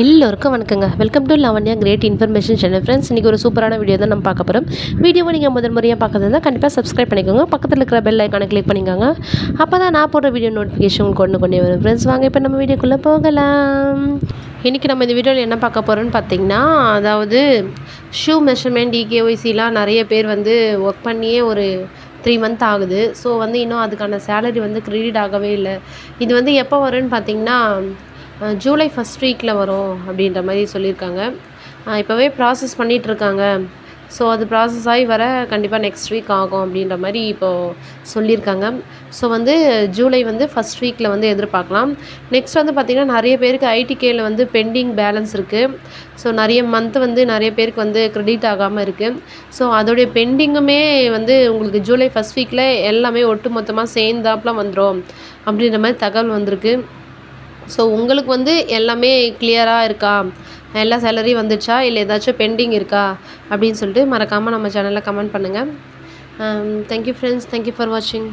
எல்லோருக்கும் வணக்கங்க. Welcome to Lavanya great information channel friends இன்றைக்கி ஒரு சூப்பரான வீடியோ தான் நம்ம பார்க்க போகிறோம் வீடியோவை நீங்கள் முதல் முறையாக பார்க்கறதா கண்டிப்பாக சப்ஸ்கிரைப் பண்ணிக்கோங்க. பக்கத்தில் இருக்கிற பெல் ஐக்கானை கிளிக் பண்ணிக்கோங்க. அப்போ தான் நான் போடுற வீடியோ நோட்டிஃபிகேஷன் உங்களுக்கு கொண்டு கொண்டே வரும். ஃப்ரெண்ட்ஸ் வாங்க இப்போ நம்ம வீடியோக்குள்ளே போகலாம். இன்றைக்கி நம்ம இந்த வீடியோவில் என்ன பார்க்க போகிறோன்னு பார்த்தீங்கன்னா அதாவது ஷூ மெஷர்மெண்ட் டிகேஒய்சிலாம் நிறைய பேர் வந்து ஒர்க் பண்ணியே ஒரு த்ரீ மந்த் ஆகுது. ஸோ வந்து இன்னும் அதுக்கான சேலரி வந்து க்ரெடிட் ஆகவே இல்லை. இது வந்து எப்போ வரும்னு பார்த்தீங்கன்னா ஜூலை ஃபஸ்ட் வீக்கில் வரும் அப்படின்ற மாதிரி சொல்லியிருக்காங்க. இப்போவே ப்ராசஸ் பண்ணிகிட்ருக்காங்க ஸோ அது ப்ராசஸ் ஆகி வர கண்டிப்பாக நெக்ஸ்ட் வீக் ஆகும் அப்படின்ற மாதிரி இப்போது சொல்லியிருக்காங்க. ஸோ வந்து ஜூலை வந்து ஃபஸ்ட் வீக்கில் வந்து எதிர்பார்க்கலாம். நெக்ஸ்ட் வந்து பார்த்திங்கன்னா நிறைய பேருக்கு ஐடிகேயில் வந்து பெண்டிங் பேலன்ஸ் இருக்குது ஸோ நிறைய மந்த் வந்து நிறைய பேருக்கு வந்து க்ரெடிட் ஆகாமல் இருக்குது ஸோ அதோடைய பெண்டிங்குமே வந்து உங்களுக்கு ஜூலை ஃபஸ்ட் வீக்கில் எல்லாமே ஒட்டு மொத்தமாக சேர்ந்தாப்புல வந்துடும் அப்படின்ற மாதிரி தகவல் வந்திருக்கு. ஸோ உங்களுக்கு வந்து எல்லாமே கிளியராக இருக்கா? எல்லா சேலரியும் வந்துச்சா? இல்லை ஏதாச்சும் பெண்டிங் இருக்கா? அப்படின்னு சொல்லிட்டு மறக்காமல் நம்ம சேனலில் கமெண்ட் பண்ணுங்கள் தேங்க்யூ ஃப்ரெண்ட்ஸ் தேங்க்யூ ஃபார் வாட்சிங்